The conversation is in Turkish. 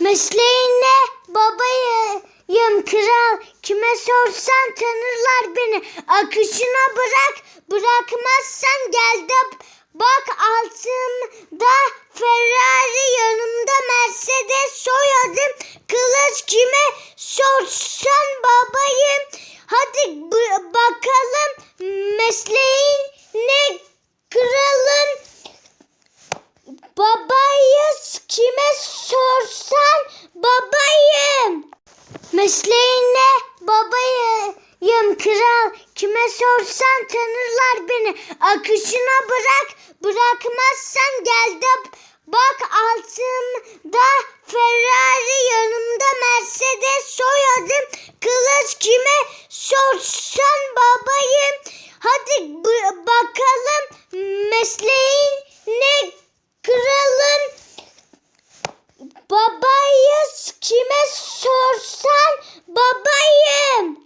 Mesleğine babayım kral. Kime sorsan tanırlar beni. Akışına bırak. Bırakmazsan gel de bak altımda Ferrari yanımda Mercedes soyadım. Kılıç kime sorsan babayım. Hadi bakalım mesleğin ne kralım. Babayız Mesleğine babayım kral. Kime sorsan tanırlar beni. Akışına bırak. Bırakmazsan gel de bak altımda Ferrari yanımda Mercedes soyadım. Kılıç kime sorsan babayım. Hadi bakalım mesleğin ne kralım. Babayız kime babayım.